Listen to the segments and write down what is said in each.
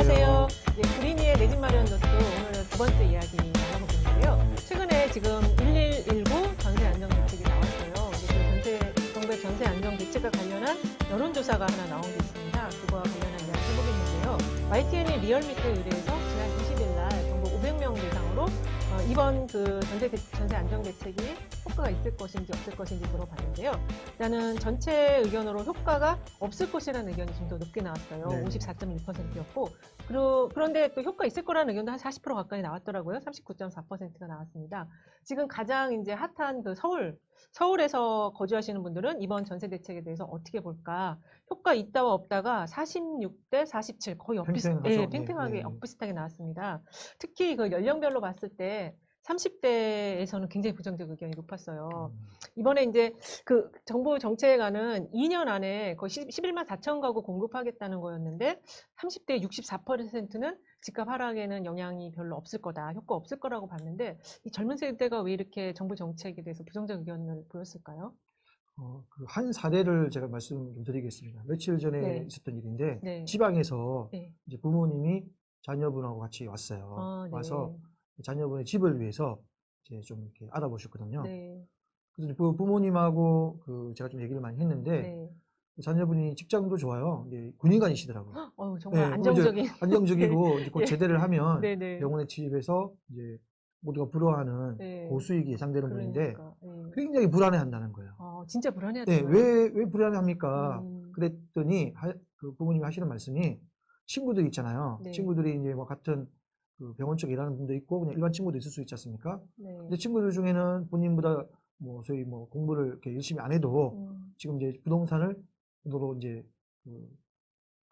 안녕하세요. 네, 구린이의 내 집 마련 노트 오늘은 두 번째 이야기 나눠보겠는데요. 최근에 지금 1119 전세 안정 대책이 나왔어요. 이제 그 전세, 정부의 전세 안정 대책과 관련한 여론조사가 하나 나온 게 있습니다. 그거와 관련한 이야기 해보겠는데요. YTN이 리얼미터에 의뢰해서 지난 20일 날 전국 500명 대상으로 어, 이번 그 전세, 대- 전세 안정 대책이 효과가 있을 것인지 없을 것인지 물어봤는데요. 일단은 전체 의견으로 효과가 없을 것이라는 의견이 좀 더 높게 나왔어요. 네. 54.1%였고 그러, 그런데 또 효과 있을 거라는 의견도 한 40% 가까이 나왔더라고요. 39.4%가 나왔습니다. 지금 가장 이제 핫한 그 서울 서울에서 거주하시는 분들은 이번 전세 대책에 대해서 어떻게 볼까? 효과 있다와 없다가 46대 47 거의 엇비슷. 예, 네, 팽팽하게 네. 엇비슷하게 나왔습니다. 특히 그 연령별로 봤을 때 30대에서는 굉장히 부정적 의견이 높았어요. 음. 이번에 이제 그 정부 정책안은 2년 안에 거의 11만 4천 가구 공급하겠다는 거였는데 30대 64%는 집값 하락에는 영향이 별로 없을 거다, 효과 없을 거라고 봤는데 이 젊은 세대가 왜 이렇게 정부 정책에 대해서 부정적 의견을 보였을까요? 어, 그 한 사례를 제가 말씀 좀 드리겠습니다. 며칠 전에 네. 있었던 일인데 네. 지방에서 네. 이제 부모님이 자녀분하고 같이 왔어요. 아, 네. 와서 자녀분의 집을 위해서 이제 좀 이렇게 알아보셨거든요. 네. 그래서 부- 부모님하고 그 제가 좀 얘기를 많이 했는데 네. 자녀분이 직장도 좋아요. 이제 군인관이시더라고요. 어우, 정말 네, 안정적인. 안정적이고 이제 곧 예. 제대를 하면. 병원에 취입해서 이제 모두가 부러워하는 네. 고수익이 예상되는 분인데 그러니까. 네. 굉장히 불안해한다는 거예요. 어, 진짜 불안해야 네. 왜, 왜 불안해합니까? 음, 그랬더니 하- 그 부모님이 하시는 말씀이 친구들 있잖아요. 네. 친구들이 이제 뭐 같은 그 병원 쪽에 일하는 분도 있고 그냥 일반 친구도 있을 수 있지 않습니까? 네. 근데 친구들 중에는 본인보다 뭐 소위 뭐 공부를 이렇게 열심히 안 해도 음, 지금 이제 부동산을 으로 이제 그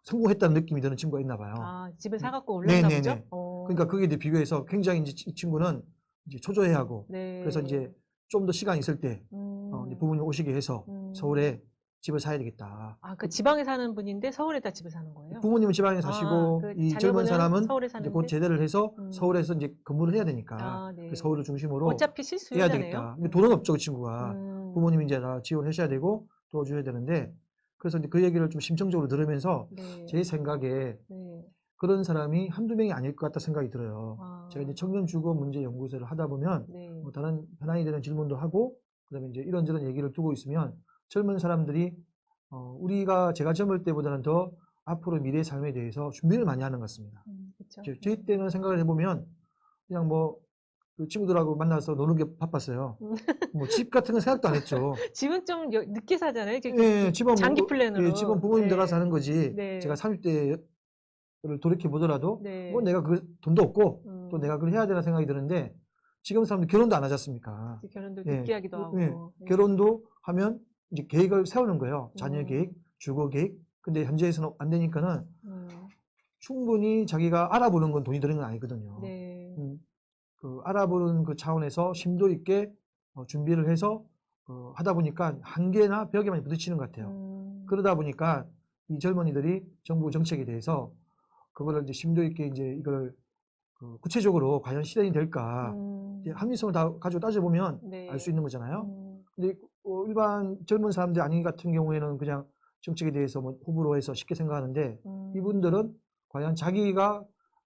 성공했다는 느낌이 드는 친구가 있나 봐요. 아, 집을 사갖고 올랐나 네네네. 보죠? 어. 그러니까 그게 이제 비교해서 굉장히 이제 이 친구는 이제 초조해하고 네. 그래서 이제 좀 더 시간 있을 때 음, 어, 이제 부모님 오시게 해서 음. 서울에 집을 사야 되겠다. 아, 그 지방에 사는 분인데 서울에다 집을 사는 거예요? 부모님은 지방에 사시고 그이 젊은 사람은 서울에 이제 사는데 곧 제대를 해서 음. 서울에서 이제 근무를 해야 되니까 아, 네. 그 서울을 중심으로 어차피 해야. 되겠다. 근데 돈은 없죠 그 친구가 음, 부모님이 이제 다 지원하셔야 되고 도와줘야 되는데 그래서 이제 그 얘기를 좀 심층적으로 들으면서 네. 제 생각에 네. 그런 사람이 한두 명이 아닐 것 같다 생각이 들어요. 아, 제가 이제 청년 주거 문제 연구소를 하다 보면 네. 뭐 다른 현안이 되는 질문도 하고 그다음에 이제 이런저런 얘기를 두고 있으면 젊은 사람들이 어, 우리가 제가 젊을 때보다는 더 앞으로 미래의 삶에 대해서 준비를 많이 하는 것 같습니다. 음, 그쵸. 저- 저희 때는 생각을 해보면 그냥 뭐그 친구들하고 만나서 노는 게 바빴어요. 음. 뭐집 같은 건 생각도 안 했죠. 집은 좀 여- 늦게 사잖아요. 이렇게 예, 집은 장기 뭐, 플랜으로. 예, 집은 부모님 네. 들어가서 하는 거지. 네. 제가 30대를 돌이켜 보더라도 네. 뭐 내가 그 돈도 없고 음, 또 내가 그걸 해야 되나 생각이 드는데 지금 사람들 결혼도 안 하지 않습니까? 결혼도 예, 늦게 하기도 그- 하고. 예, 네. 결혼도 하면 이제 계획을 세우는 거예요. 자녀 음. 계획, 주거 계획. 근데 현재에서는 안 되니까는 음, 충분히 자기가 알아보는 건 돈이 드는 건 아니거든요. 네. 음, 그 알아보는 그 차원에서 심도 있게 어, 준비를 해서 어, 하다 보니까 한계나 벽에 많이 부딪히는 것 같아요. 음, 그러다 보니까 이 젊은이들이 정부 정책에 대해서 그거를 이제 심도 있게 이제 이걸 그 구체적으로 과연 실현이 될까 음, 합리성을 다 가지고 따져보면 네. 알수 있는 거잖아요. 음, 근데 어, 일반 젊은 사람들 아닌 같은 경우에는 그냥 정책에 대해서 뭐 호불호 해서 쉽게 생각하는데 음, 이분들은 과연 자기가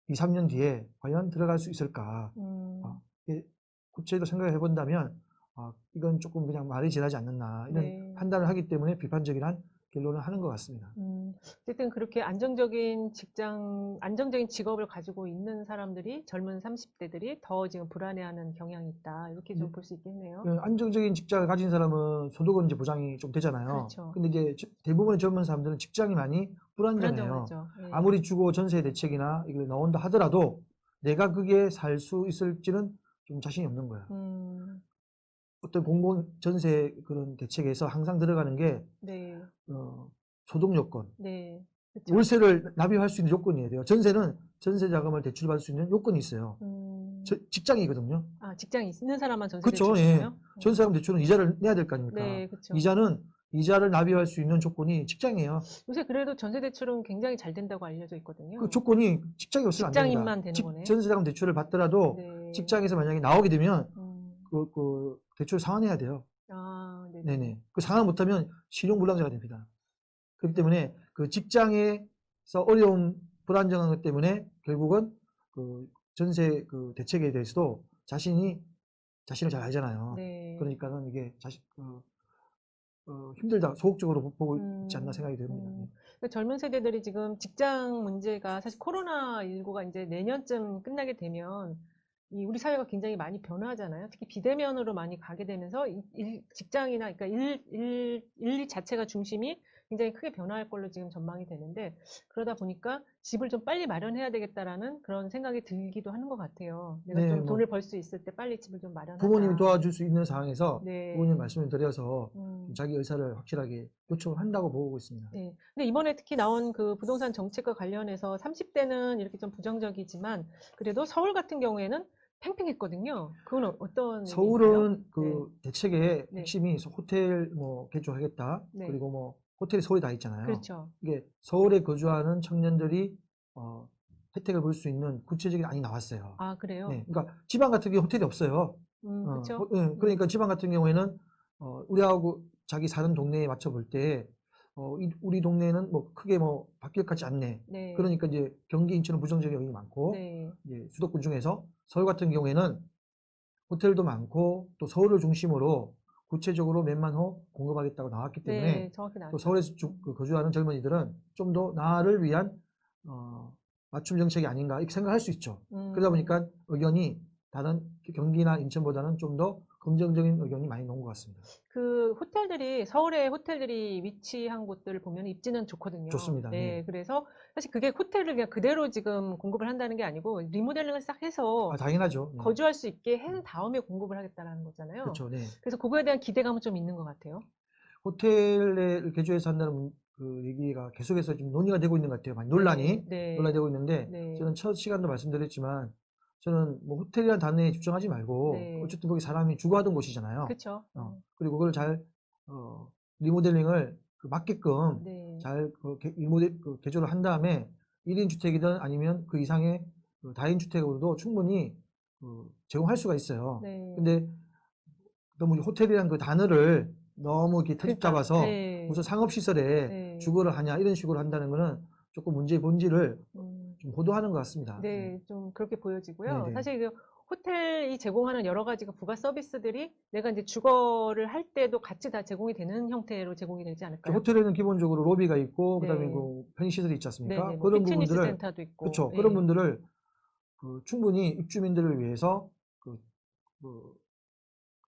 2, 3년 뒤에 과연 들어갈 수 있을까? 음, 아, 구체적으로 생각을 해본다면 아, 이건 조금 그냥 말이 지나지 않는다. 이런 네. 판단을 하기 때문에 비판적인 결론을 하는 것 같습니다. 음, 어쨌든 그렇게 안정적인 직장, 안정적인 직업을 가지고 있는 사람들이 젊은 30대들이 더 지금 불안해하는 경향이 있다. 이렇게 좀 네. 볼수 있겠네요. 그 안정적인 직장을 가진 사람은 소득은 이제 보장이 좀 되잖아요. 그렇죠. 근데 이제 저- 대부분의 젊은 사람들은 직장이 많이 불안정해요. 예. 아무리 주거 전세 대책이나 이걸 나온다 하더라도 내가 그게 살 수 있을지는 좀 자신이 없는 거야. 음, 어떤 공공 전세 그런 대책에서 항상 들어가는 게 네, 어, 소득 요건, 네. 그쵸. 월세를 납입할 수 있는 요건이에요. 돼요. 전세는 전세 자금을 대출받을 수 있는 요건이 있어요. 음, 저- 직장이거든요. 아, 직장이 있는 사람만 전세 그쵸, 대출 예. 전세자금 대출은 이자를 내야 될 거 아닙니까? 네, 그렇죠. 이자는 이자를 납입할 수 있는 조건이 직장이에요. 요새 그래도 전세 대출은 굉장히 잘 된다고 알려져 있거든요. 그 조건이 직장이 없으면 안 됩니다. 직장인만 되는 직- 거네요. 전세자금 대출을 받더라도 네. 직장에서 만약에 나오게 되면 음, 그, 그 대출 상환해야 돼요. 아, 네네. 네네. 그 상환 못하면 실용불량자가 됩니다. 그렇기 때문에 그 직장에서 어려움 불안정한 것 때문에 결국은 그 전세 그 대책에 대해서도 자신이 자신을 잘 알잖아요. 네. 그러니까는 이게 자신 어, 어, 힘들다 소극적으로 보고 음, 있지 않나 생각이 듭니다. 음. 그러니까 젊은 세대들이 지금 직장 문제가 사실 코로나 19가 이제 내년쯤 끝나게 되면 이 우리 사회가 굉장히 많이 변화하잖아요. 특히 비대면으로 많이 가게 되면서 이- 일, 직장이나 그러니까 일, 일, 일 자체가 중심이 굉장히 크게 변화할 걸로 지금 전망이 되는데 그러다 보니까 집을 좀 빨리 마련해야 되겠다라는 그런 생각이 들기도 하는 것 같아요. 내가 네, 좀 뭐 돈을 벌 수 있을 때 빨리 집을 좀 마련하자. 부모님이 도와줄 수 있는 상황에서 네. 부모님 말씀을 드려서 음. 자기 의사를 확실하게 요청을 한다고 보고 있습니다. 네. 근데 이번에 특히 나온 그 부동산 정책과 관련해서 30대는 이렇게 좀 부정적이지만 그래도 서울 같은 경우에는 팽팽했거든요. 그건 어- 어떤 서울은? 그 대책의 네. 핵심이 호텔 뭐 개조하겠다. 네. 그리고 뭐 호텔이 서울에 다 있잖아요. 그렇죠. 이게 서울에 거주하는 청년들이 어, 혜택을 볼 수 있는 구체적인 안이 나왔어요. 아, 그래요? 네, 그러니까 지방 같은 경우 호텔이 없어요. 음, 어, 그렇죠. 호- 예, 그러니까 지방 같은 경우에는 어, 우리하고 자기 사는 동네에 맞춰 볼 때 어, 이- 우리 동네는 뭐 크게 뭐 바뀔 것 같지 않네. 네. 그러니까 이제 경기 인천은 부정적인 영역이 많고 네. 이제 수도권 중에서 서울 같은 경우에는 호텔도 많고 또 서울을 중심으로 구체적으로 몇만 호 공급하겠다고 나왔기 때문에 네, 정확히 또. 서울에서 주- 그 거주하는 젊은이들은 좀 더 나를 위한 어, 맞춤 정책이 아닌가 이렇게 생각할 수 있죠. 음, 그러다 보니까 의견이 다른 경기나 인천보다는 좀 더 긍정적인 의견이 많이 나온 것 같습니다. 그 호텔들이 서울에 호텔들이 위치한 곳들을 보면 입지는 좋거든요. 좋습니다. 네, 네. 그래서 사실 그게 호텔을 그냥 그대로 지금 공급을 한다는 게 아니고 리모델링을 싹 해서 아, 당연하죠. 네. 거주할 수 있게 한 다음에 공급을 하겠다라는 거잖아요. 그렇죠. 네. 그래서 그거에 대한 기대감은 좀 있는 것 같아요. 호텔을 개조해서 한다는 그 얘기가 계속해서 지금 논의가 되고 있는 것 같아요. 많이 논란이 네. 논란이 되고 있는데 네. 저는 첫 시간도 말씀드렸지만 저는 뭐 호텔이라는 단어에 집중하지 말고 네. 어쨌든 거기 사람이 주거하던 곳이잖아요. 그렇죠. 어, 그리고 그걸 잘 어, 리모델링을 그 맞게끔 네. 잘 그, 개- 리모델 그 개조를 한 다음에 1인 주택이든 아니면 그 이상의 그 다인 주택으로도 충분히 그 제공할 수가 있어요. 네. 근데 너무 이 호텔이라는 그 단어를 너무 이렇게 터집 잡아서 네. 무슨 상업시설에 네. 주거를 하냐 이런 식으로 한다는 거는 조금 문제의 본질을 음, 좀 호도하는 것 같습니다. 네, 좀 그렇게 보여지고요. 네네. 사실 그 호텔이 제공하는 여러 가지 그 부가 서비스들이 내가 이제 주거를 할 때도 같이 다 제공이 되는 형태로 제공이 되지 저 않을까요? 호텔에는 기본적으로 로비가 있고 그다음에 네. 그 편의시설이 있지 않습니까? 네네, 뭐 그런 피트니스 부분들을 센터도 있고. 그렇죠. 예. 그런 분들을 그 충분히 입주민들을 위해서 그, 그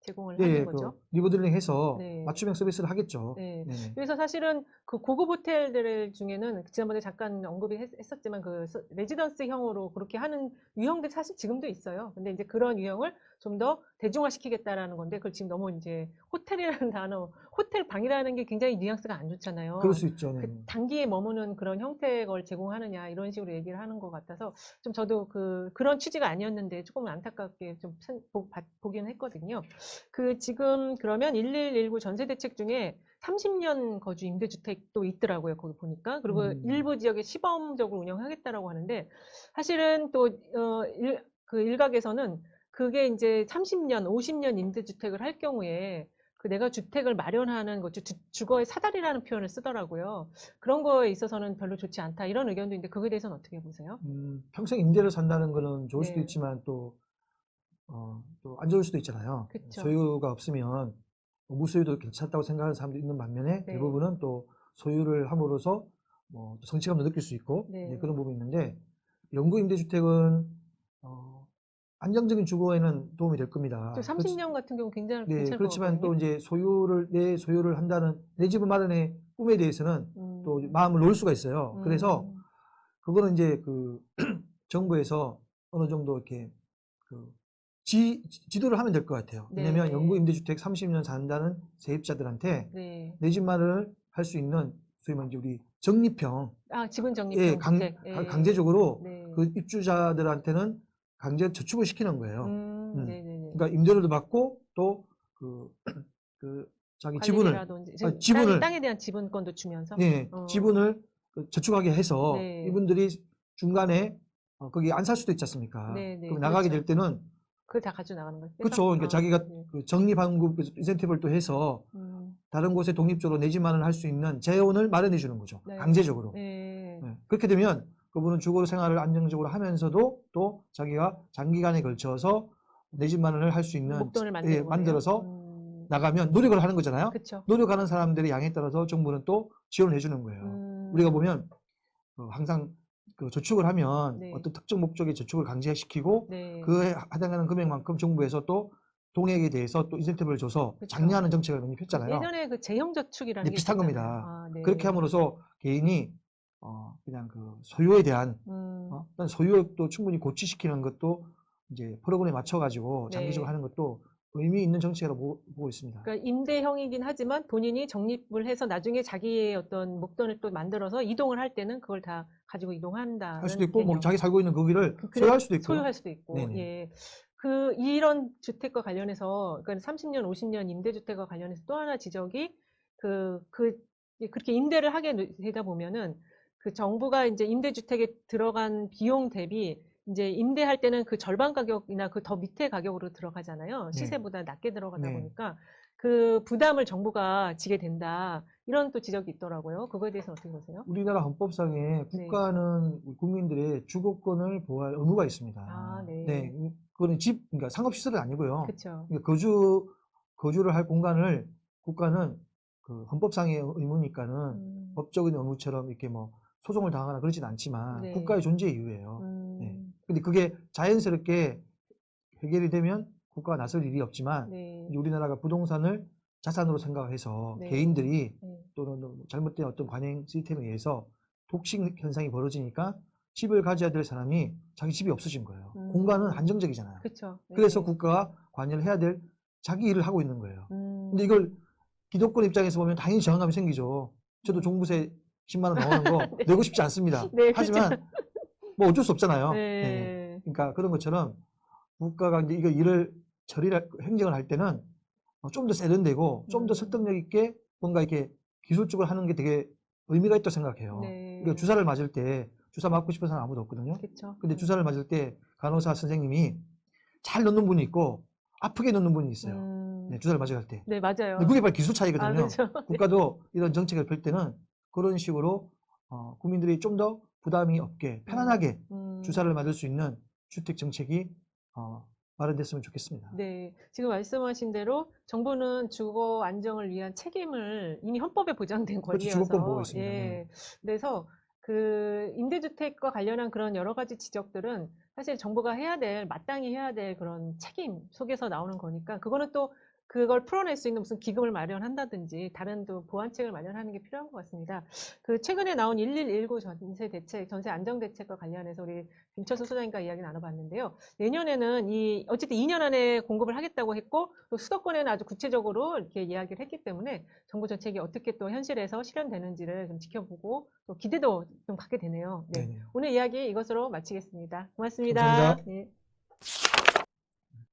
제공을 예, 하는 예, 거죠. 그 리모델링 해서 네. 맞춤형 서비스를 하겠죠. 네. 네네. 그래서 사실은 그 고급 호텔들 중에는 지난번에 잠깐 언급이 했, 었지만그 서- 레지던스형으로 그렇게 하는 유형들 사실 지금도 있어요. 근데 이제 그런 유형을 좀 더 대중화시키겠다라는 건데 그걸 지금 너무 이제 호텔이라는 단어, 호텔 방이라는 게 굉장히 뉘앙스가 안 좋잖아요. 그럴 수 있죠. 네. 그 단기에 머무는 그런 형태의 걸 제공하느냐 이런 식으로 얘기를 하는 것 같아서 좀 저도 그 그런 취지가 아니었는데 조금 안타깝게 좀 생- 보, 봐- 보긴 했거든요. 그 지금 그러면 1119 전세 대책 중에 30년 거주 임대주택도 있더라고요. 거기 보니까 그리고 음. 일부 지역에 시범적으로 운영하겠다라고 하는데 사실은 또 어, 일, 그 일각에서는 그게 이제 30년, 50년 임대주택을 할 경우에 그 내가 주택을 마련하는 것, 주, 주거의 사다리라는 표현을 쓰더라고요. 그런 거에 있어서는 별로 좋지 않다. 이런 의견도 있는데 그거에 대해서는 어떻게 보세요? 음, 평생 임대를 산다는 거는 좋을 수도 네. 있지만 또, 어, 또 안 좋을 수도 있잖아요. 그쵸. 소유가 없으면 뭐 무소유도 괜찮다고 생각하는 사람도 있는 반면에 네. 대부분은 또 소유를 함으로써 뭐또 성취감도 느낄 수 있고 네. 그런 부분이 있는데 영구 임대주택은 어, 안정적인 주거에는 도움이 될 겁니다. 또 30년 같은 경우 굉장히 네, 괜찮을 그렇지만 것 또. 이제 소유를 내 소유를 한다는 내 집을 마련의 꿈에 대해서는 음. 또 마음을 놓을 수가 있어요. 그래서 음. 그거는 이제 그 정부에서 어느 정도 이렇게 그 지, 지도를 하면 될 것 같아요. 네. 왜냐면 영구 임대주택 30년 산다는 세입자들한테 네. 내 집 마련을 할 수 있는 소위 말해 우리 적립형, 아, 지분 적립형 예, 강, 주택. 예. 강제적으로 네. 그 입주자들한테는 강제 저축을 시키는 거예요. 음, 음. 네네네. 그러니까 임대료도 받고 또 그, 그 자기 지분을 아, 지분을- 땅, 땅에 대한 지분권도 주면서 예, 어. 지분을 그 저축하게 해서 네. 이분들이 중간에 어, 거기 안 살 수도 있지 않습니까? 네, 네, 그럼 나가게 그렇죠. 될 때는 그걸 다 가지고 나가는 거죠. 그렇죠. 그러니까 자기가 그 적립한급 인센티브를 또 해서 음, 다른 곳에 독립적으로 내 집만을 할 수 있는 재원을 마련해 주는 거죠. 네. 강제적으로. 네. 네. 그렇게 되면 그분은 주거 생활을 안정적으로 하면서도 또 자기가 장기간에 걸쳐서 내 집만을 할 수 있는 목돈을 예. 만들어서 음. 나가면 노력을 하는 거잖아요. 그렇죠. 노력하는 사람들의 양에 따라서 정부는 또 지원을 해주는 거예요. 음. 우리가 보면 어, 항상 그 저축을 하면 네. 어떤 특정 목적의 저축을 강제시키고 네. 그에 해당하는 금액만큼 정부에서 또 동액에 대해서 또 인센티브를 줘서 그쵸. 장려하는 정책을 많이 폈잖아요. 예전에 그 재형 저축이라는 네, 게 비슷한. 겁니다. 아, 네. 그렇게 함으로써 개인이 어, 그냥 그 소유에 대한 음. 어, 어떤 소유욕도 충분히 고취시키는 것도 이제 프로그램에 맞춰 가지고 장기적으로 네. 하는 것도 의미 있는 정책이라고 보- 보고 있습니다. 그러니까 임대형이긴 하지만 본인이 적립을 해서 나중에 자기의 어떤 목돈을 또 만들어서 이동을 할 때는 그걸 다 가지고 이동한다. 할 수도 있고 뭐 자기 살고 있는 거기를 그래, 소유할 수도 있고 소유할 수도 있고. 네네. 예. 그 이런 주택과 관련해서 그러니까 30년, 50년 임대주택과 관련해서 또 하나 지적이 그 그 그렇게 임대를 하게 되다 보면은 그 정부가 이제 임대주택에 들어간 비용 대비 이제 임대할 때는 그 절반 가격이나 그 더 밑에 가격으로 들어가잖아요. 네. 시세보다 낮게 들어가다 네. 보니까 그 부담을 정부가 지게 된다. 이런 또 지적이 있더라고요. 그거에 대해서 어떻게 보세요? 우리나라 헌법상에 네. 국가는 국민들의 주거권을 보호할 의무가 있습니다. 아, 네. 음, 그거는 집, 그러니까 상업시설은 아니고요. 그렇죠. 그러니까 거주, 거주를 할 공간을 국가는 그 헌법상의 의무니까는 음, 법적인 의무처럼 이렇게 뭐 소송을 당하거나 그러진 않지만 네. 국가의 존재 이유예요. 음, 네. 근데 그게 자연스럽게 해결이 되면 국가가 나설 일이 없지만 네. 우리나라가 부동산을 자산으로 생각해서 네. 개인들이 네. 또는 뭐 잘못된 어떤 관행 시스템에 의해서 독식 현상이 벌어지니까 집을 가져야 될 사람이 자기 집이 없어진 거예요. 음. 공간은 한정적이잖아요. 그렇죠. 그래서 국가가 관여를 해야 될 자기 일을 하고 있는 거예요. 음. 근데 이걸 기독권 입장에서 보면 당연히 저항감이 생기죠. 저도 종부세 10만 원 나오는 거 내고 싶지 않습니다. 네, 하지만 뭐 어쩔 수 없잖아요. 네. 네. 그러니까 그런 것처럼 국가가 이제 이거 일을 처리를 행정을 할 때는 어, 좀더 세련되고 좀더 음. 설득력 있게 뭔가 이렇게 기술적으로 하는 게 되게 의미가 있다고 생각해요. 네. 그러니까 주사를 맞을 때 주사 맞고 싶은 사람 아무도 없거든요. 그렇죠. 근데 주사를 맞을 때 간호사 선생님이 잘 넣는 분이 있고 아프게 넣는 분이 있어요. 음. 네, 주사를 맞아갈 때. 네, 맞아요. 그게 바로 기술 아, 차이거든요. 그렇죠. 국가도 이런 정책을 펼 때는 그런 식으로 어, 국민들이 좀 더 부담이 없게 편안하게 음. 주사를 맞을 수 있는 주택 정책이 어, 마련됐으면 좋겠습니다. 네, 지금 말씀하신 대로 정부는 주거 안정을 위한 책임을 이미 헌법에 보장된 그렇죠, 권리여서 주거권 있습니다. 예, 네. 그래서 그 임대주택과 관련한 그런 여러 가지 지적들은 사실 정부가 해야 될 마땅히 해야 될 그런 책임 속에서 나오는 거니까 그거는 또 그걸 풀어낼 수 있는 무슨 기금을 마련한다든지 다른 또 보완책을 마련하는 게 필요한 것 같습니다. 그 최근에 나온 1119 전세 대책, 전세 안정 대책과 관련해서 우리 김철수 소장님과 이야기 나눠봤는데요. 내년에는 이 어쨌든 2년 안에 공급을 하겠다고 했고 또 수도권에는 아주 구체적으로 이렇게 이야기를 했기 때문에 정부 정책이 어떻게 또 현실에서 실현되는지를 좀 지켜보고 또 기대도 좀 갖게 되네요. 네. 네네. 오늘 이야기 이것으로 마치겠습니다. 고맙습니다. 감사합니다. 네.